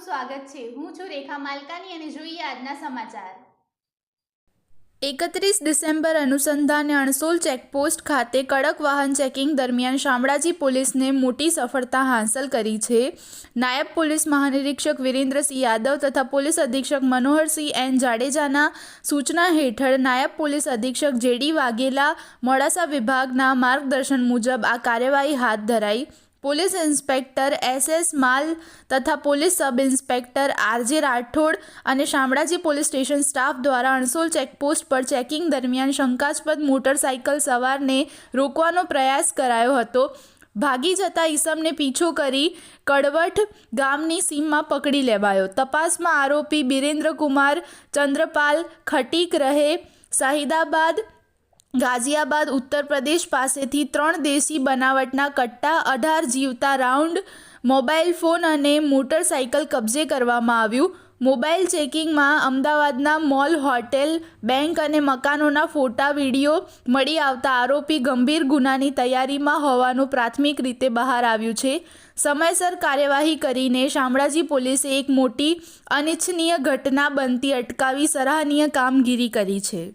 સ્વાગત છે. હું છું રેખા માલકાની અને જોઈએ આજના સમાચાર. એકત્રીસ ડિસેમ્બર અનુસંધાને અણસોલ ચેકપોસ્ટ ખાતે કડક વાહન ચેકિંગ દરમિયાન શામળાજી પોલીસને મોટી સફળતા હાંસલ કરી છે. નાયબ પોલીસ મહાનિરીક્ષક વિરેન્દ્રસિંહ યાદવ તથા પોલીસ અધિક્ષક મનોહરસિંહ એન જાડેજાના સૂચના હેઠળ નાયબ પોલીસ અધિક્ષક જેડી વાઘેલા મોડાસા વિભાગના માર્ગદર્શન મુજબ આ કાર્યવાહી હાથ ધરાઈ. Police inspector S S Mal તથા police sub inspector RJ Rathod અને શામળાજી પોલીસ સ્ટેશન સ્ટાફ દ્વારા અણસોલ ચેકપોસ્ટ પર ચેકિંગ દરમિયાન શંકાસ્પદ મોટરસાઇકલ સવારને રોકવાનો પ્રયાસ કરાયો હતો. ભાગી જતા ઈસમને પીછો કરી કડવઠ ગામની સીમમાં પકડી લેવાયો. તપાસમાં આરોપી બિરેન્દ્રકુમાર, ચંદ્રપાલ ખટીક રહે, શાહિદાબાદ ગાઝિયાબાદ ઉત્તર પ્રદેશ પાસેથી ત્રણ દેશી બનાવટના કટ્ટા અઢાર જીવતા રાઉન્ડ મોબાઈલ ફોન અને મોટરસાઇકલ કબજે કરવામાં આવ્યું. મોબાઈલ ચેકિંગમાં અમદાવાદના મોલ, હોટેલ, બેંક અને મકાનોના ફોટા, વીડિયો મળી આવતા આરોપી ગંભીર ગુનાની તૈયારીમાં હોવાનું પ્રાથમિક રીતે બહાર આવ્યું છે. સમયસર કાર્યવાહી કરીને શામળાજી પોલીસે એક મોટી અનિચ્છનીય ઘટના બનતી અટકાવી સરાહનીય કામગીરી કરી છે.